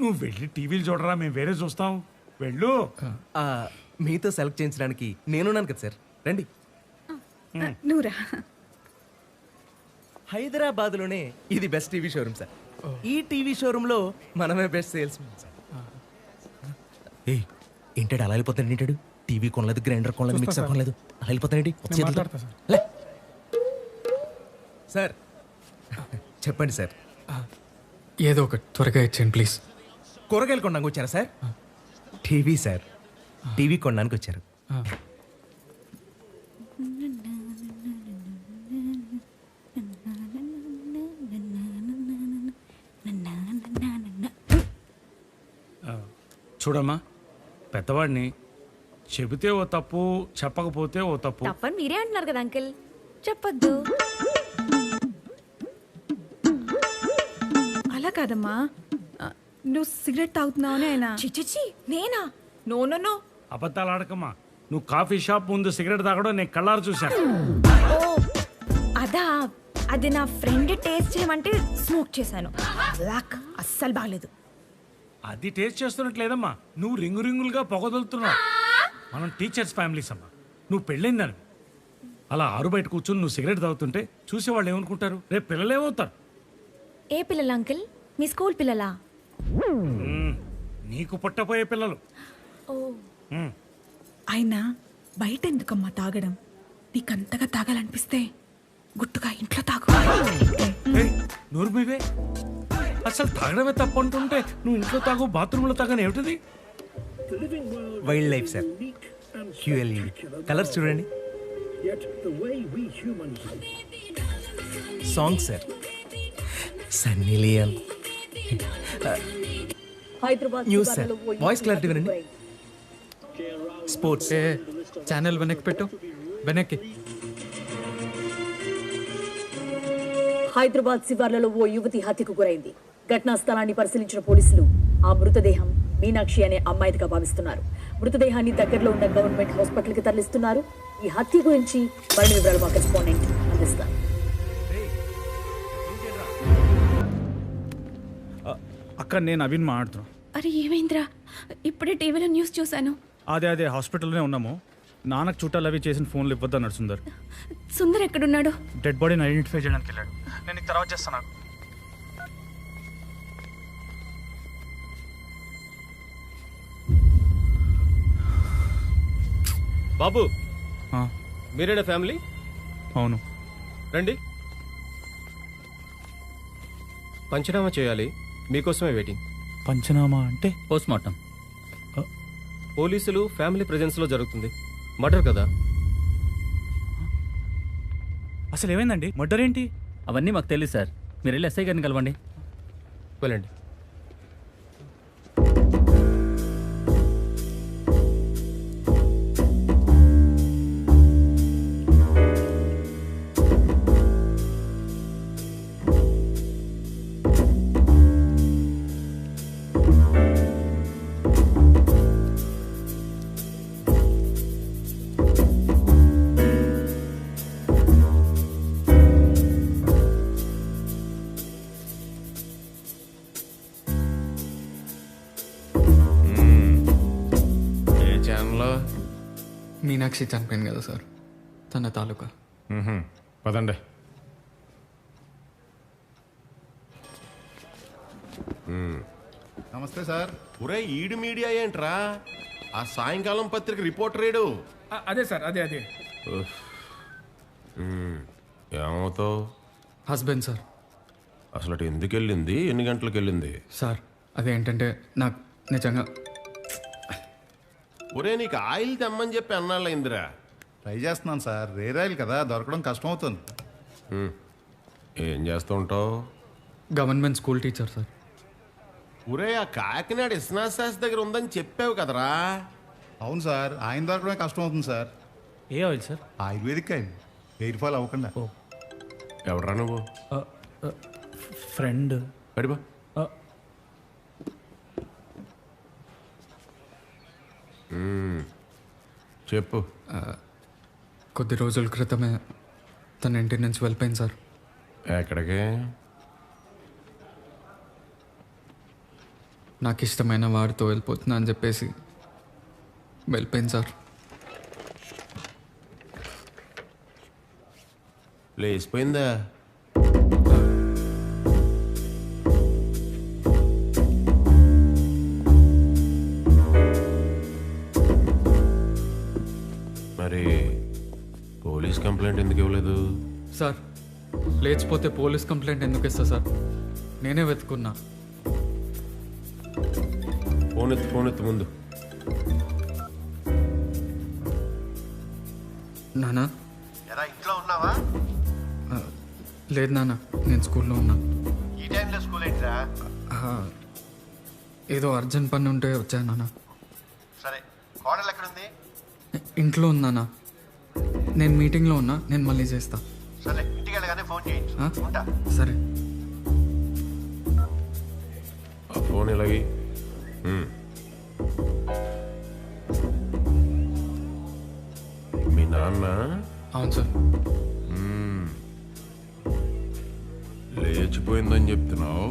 నువ్వు వెళ్ళి టీవీలు చూడరా మేము వేరే చూస్తాం. వెళ్ళు. ఆ, మీతో సెలెక్ట్ చేయించడానికి నేనున్నాను కదా సార్. రండి. నువ్వురా హైదరాబాద్లోనే ఇది బెస్ట్ టీవీ షోరూమ్ సార్. ఈ టీవీ షోరూంలో మనమే బెస్ట్ సేల్స్ సార్. ఏ ఏంటాడు అలా వెళ్ళిపోతాడు ఏంటాడు? టీవీ కొనలేదు గ్రైండర్ కొనలేదు మిక్సర్ కొనలేదు. అలా వెళ్ళిపోతాడేంటి చేతితో. మాట్లాడతా సార్. లే. సార్. చెప్పండి సార్. ఏదో ఒకటి త్వరగా ఇచ్చేయండి ప్లీజ్. కూరగాయలు కొనడానికి వచ్చారా సార్? TV sir. టీవీ కొనడానికి వచ్చారు. చూడమ్మా పెద్దవాడిని చెబితే ఓ తప్పు చెప్పకపోతే ఓ తప్పు. తప్పని మీరే అంటున్నారు కదా అంకిల్. చెప్పొద్దు. అలా కాదమ్మా. నువ్వు సిగరెట్ తాగుతున్నావని ఆయన? చిచిచి నేనా? No no no. అబద్ధాలు ఆడకమ్మా. నువ్వు కాఫీ షాప్ ముందు సిగరెట్ తాగడం నేను కళ్ళారు చూశాను. ఓ అదా అది నా ఫ్రెండ్ టేస్ట్ చేయమంటే స్మోక్ చేశాను. లాక్ అస్సలు బాగలేదు. అది టేస్ట్ చేస్తున్నట్లేదమ్మా. నువ్వు రింగు రింగులుగా పొగదలుతున్నావు. మనం టీచర్స్ ఫ్యామిలీస్ అమ్మా. నువ్వు పెళ్ళైందని. అలా ఆరు బయట కూర్చొని నువ్వు సిగరెట్ తాగుతుంటే చూసే వాళ్ళు ఏమనుకుంటారు? రేపు పిల్లలు ఏమవుతారు? ఏ పిల్లలు అంకిల్? మీ స్కూల్ పిల్లలా? నీకు పుట్టపోయే పిల్లలు. అయినా బయట ఎందుకమ్మా తాగడం? నీకంతగా తాగాలనిపిస్తే గుట్టుగా ఇంట్లో తాగు. ఏయ్, నోరు మీవే అసలు తాగడమే తప్పు అంటుంటే నువ్వు ఇంట్లో తాగు బాత్రూంలో తాగని ఏమిటిది? Wild life sir QLED colours చూడండి. Song sir Sunny Leone Hyderabad news sir voice యువతి క్లారిటీ వినండి. హత్యకు స్పోర్ట్స్ ఛానల్ వెనక్కి పెట్టు. వెనక్కి. హైదరాబాద్ శివార్లలో ఓ యువతి హత్యకు గురైంది. ఘటనా స్థలాన్ని పరిశీలించిన పోలీసులు ఆ మృతదేహం మీనాక్షి అనే అమ్మాయిదిగా భావిస్తున్నారు. మృతదేహాన్ని దగ్గరలో ఉన్న గవర్నమెంట్ హాస్పిటల్కి తరలిస్తున్నారు. ఈ హత్య గురించి మరిన్ని వివరాలు మా కరెస్పాండెంట్ అందిస్తారు. అక్క నేను అభిన్ మాట్లాడుతున్నాను అరే ఏమైందిరా? ఇప్పుడే టీవీలో న్యూస్ చూశాను. అదే అదే హాస్పిటల్లోనే ఉన్నాము. నాన్నకు చుట్టాలు అవి చేసిన ఫోన్లు ఇవ్వద్దు అన్నాడు సుందర్. సుందర్ ఎక్కడున్నాడు? డెడ్ బాడీని ఐడెంటిఫై చేయడానికి వెళ్ళాడు. నేను తర్వాత చేస్తాను బాబు మీరేనా ఫ్యామిలీ? అవును. రండి. పంచనామా చేయాలి. మీకోసమే వెయిటింగ్ పంచనామా అంటే? పోస్ట్ మార్టం పోలీసులు ఫ్యామిలీ ప్రెజెన్స్లో జరుగుతుంది. మర్డర్ కదా? అసలు ఏమైందండి మర్డర్ ఏంటి? అవన్నీ మాకు తెలియదు సార్. మీరు వెళ్ళి ఎస్ఐ గారిని కలవండి. వెళ్ళండి. మీనాక్షి చనిపోయింది కదా సార్. తన తాలూకా. పదండి. నమస్తే సార్. ఒరే ఈడు మీడియా ఏంట్రా? ఆ సాయంకాలం పత్రిక రిపోర్టర్ ఏడు అదే సార్ అదే అదే. ఏమవుతావు? Husband sir. అసలు అటు ఎందుకు వెళ్ళింది ఎన్ని గంటలకు వెళ్ళింది సార్ అదేంటంటే నాకు నిజంగా ఒరే నీకు ఆయిల్ తెమ్మని చెప్పి అన్నాళ్ళైందిరా ట్రై చేస్తున్నాను సార్. రేరాయిల్ కదా దొరకడం కష్టం అవుతుంది ఏం చేస్తూ ఉంటావు? Government school teacher sir. ఒరే ఆ కాకినాడ ఇస్నాథ్ శాస్త్రి దగ్గర ఉందని చెప్పావు కదరా. అవును సార్ ఆయన దొరకడమే కష్టం అవుతుంది సార్. ఏ ఆయిల్ సార్? ఆయుర్వేదిక్ ఆయన హెయిర్ ఫాల్ అవ్వకుండా. ఎవడరా నువ్వు? ఫ్రెండ్. పడిపో చెప్పు. కొద్ది రోజుల క్రితమే తన ఇంటి నుంచి వెళ్ళిపోయింది సార్. ఎక్కడికి? నాకు ఇష్టమైన వాడితో వెళ్ళిపోతున్నా అని చెప్పేసి వెళ్ళిపోయింది సార్. లేచిపోయిందా? కంప్లైంట్ ఎందుకు ఇవ్వలేదు? సార్ లేచిపోతే పోలీస్ కంప్లైంట్ ఎందుకు ఇస్తా సార్? నేనే వెతుకున్నా ఫోన్ ఎత్తు ఫోన్ ఎత్తు ముందు. నానా? ఎరా ఇంట్లో ఉన్నావా? లేదు నాన్న నేను స్కూల్లో ఉన్నా. ఈ టైంలో స్కూల్ ఏంట్రా? ఆ, ఏదో అర్జెంట్ పని ఉంటే వచ్చాను నాన్న సరే కోడలు ఎక్కడుంది? ఇంట్లో ఉన్నానా నేను మీటింగ్లో ఉన్నా నేను మళ్ళీ చేస్తా. సరే ఇంటికి వెళ్ళగానే ఫోన్ చేయించు ఆ? ఉంటా? సరే. ఆ ఫోన్ ఇలాగి. మీ నాన్న? అవును సార్. లేచిపోయిందని చెప్తున్నావు.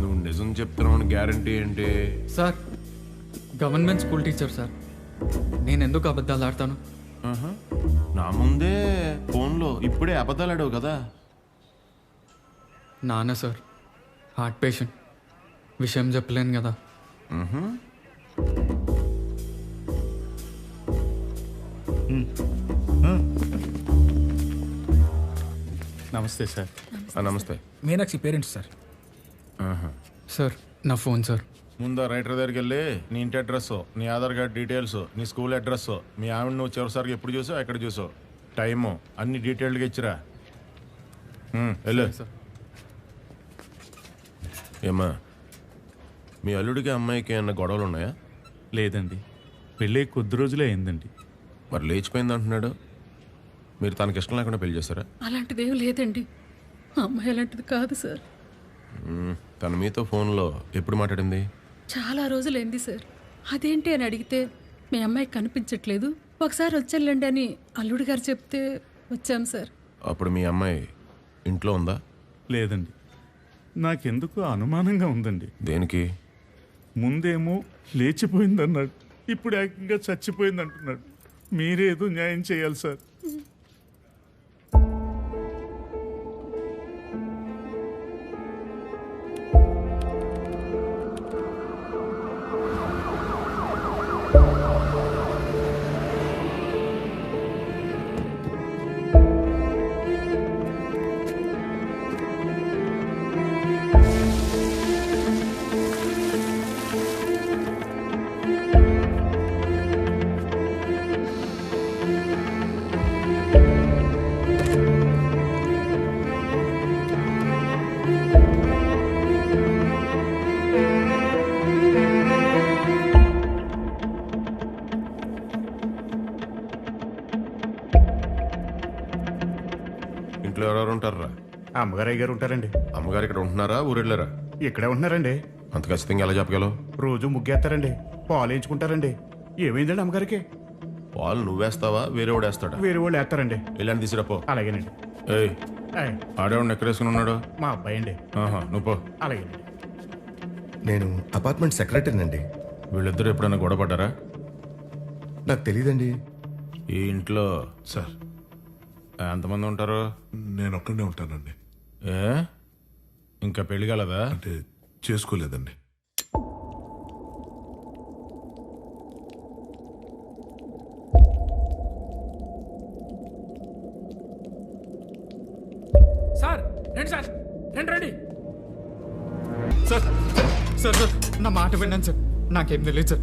నువ్వు నిజం చెప్తున్నావు అని గ్యారంటీ ఏంటి? Sir government school teacher sir. నేను ఎందుకు అబద్ధాలు ఆడతాను. నా ముందే ఫోన్లో ఇప్పుడే అబద్ధాలు ఆడావు కదా. నాన్న సార్ హార్ట్ పేషెంట్. విషయం చెప్పలేను కదా. Namaste sir. Namaste. Meenakshi parents sir. Sir నా ఫోన్ సార్. ముందు రైటర్ దగ్గరికి వెళ్ళి నీ ఇంటి అడ్రస్ నీ ఆధార్ కార్డ్ డీటెయిల్స్ నీ స్కూల్ అడ్రస్ మీ ఆవిడ నువ్వు చివరిసారిగా ఎప్పుడు చూసావు ఎక్కడ చూసావు టైము అన్ని డీటెయిల్డ్గా ఇచ్చిరా. వెళ్ళు. సార్ ఏమ్మా మీ అల్లుడికి అమ్మాయికి ఏమన్నా గొడవలు ఉన్నాయా లేదండి. పెళ్ళి కొద్ది రోజులే అయిందండి. మరి లేచిపోయింది అంటున్నాడు. మీరు తనకి ఇష్టం లేకుండా పెళ్ళి చేస్తారా అలాంటిదేం లేదండి. ఆ అమ్మాయి అలాంటిది కాదు సార్. మ్మ్. తను మీతో ఫోన్లో ఎప్పుడు మాట్లాడింది? చాలా రోజులైంది సార్. అదేంటి అని అడిగితే మీ అమ్మాయి కనిపించట్లేదు. ఒకసారి వచ్చేళ్ళండి అని అల్లుడు గారు చెప్తే వచ్చాం సార్. అప్పుడు మీ అమ్మాయి ఇంట్లో ఉందా? లేదండి. నాకెందుకు అనుమానంగా ఉందండి. దేనికి? ముందేమో లేచిపోయింది అన్నాడు ఇప్పుడు ఏకంగా చచ్చిపోయింది అంటున్నాడు మీరేదో న్యాయం చేయాలి సార్. ఇంట్లో ఎవరెవరు ఉంటారా అమ్మగారయ్య గారు ఉంటారండి. అమ్మగారు ఇక్కడ ఉంటున్నారా? ఊరెళ్ళారా? ఇక్కడే ఉంటున్నారండి. అంత ఖచ్చితంగా ఎలా చెప్పగలవు? రోజు ముగ్గేస్తారండి. పాలు వేయించుకుంటారండి. ఏమైందండి అమ్మగారికి? పాలు నువ్వేస్తావా? వేరే వాడు వేస్తాడా? వేరే వాళ్ళు వేస్తారండి. ఇలాంటి తీసుకురాపో. అలాగేనండి. ఏయ్ ఆడేవాడిని ఎక్కడేసుకుని ఉన్నాడు? మా అబ్బాయి అండి. ఆహా నువ్వు పో. అలాగేనండి. నేను అపార్ట్మెంట్ సెక్రటరీనండి వీళ్ళిద్దరు ఎప్పుడైనా గొడవ పడ్డారా నాకు తెలియదండి ఈ ఇంట్లో సార్ ఎంతమంది ఉంటారు? నేను ఒక్కడే ఉంటానండి. ఏ? ఇంకా పెళ్ళి కలదా? అంటే చేసుకోలేదండి. సార్ రండి సార్. రండి రండి. సార్ సార్ సార్ నా మాట విన్నాను సార్. నాకేం తెలియదు సార్.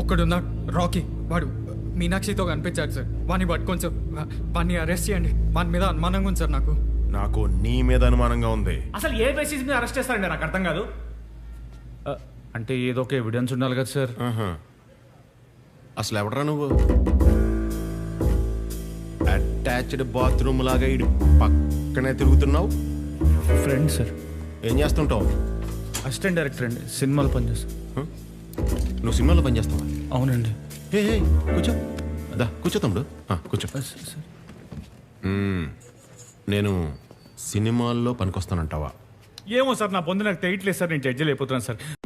ఒక్కడున్నాడు రాకీ వాడు మీనాక్షితో కనిపించాడు సార్. వాడిని పట్టుకోండి సార్. వా- వాడిని అరెస్ట్ చేయండి. వాని మీద అనుమానంగా ఉంది సార్ నాకు. నాకు నీ మీద అనుమానంగా ఉంది. అసలు ఏ బేసిస్ మీద అరెస్ట్ చేస్తారండి నాకు అర్థం కాదు. అంటే ఏదో ఒక ఎవిడెన్స్ ఉండాలి కదా సార్. అసలు ఎవడరా నువ్వు? అటాచ్డ్ బాత్రూమ్ లాగా ఇటు పక్కనే తిరుగుతున్నావు. ఫ్రెండ్ సార్ ఏం చేస్తుంటావు? అసిస్టెంట్ డైరెక్టర్ అండి. సినిమాలు పనిచేస్తాను? నువ్వు సినిమాలో పనిచేస్తావా? అవునండి. ఏ కూర్చో. దా కూర్చో తమ్ముడు. ఆ, కూర్చో. నేను సినిమాల్లో పనికొస్తానంటావా? ఏమో సార్ నా పొందు నాకు తెలియట్లేదు సార్ నేను జడ్జి అయిపోతున్నాను సార్.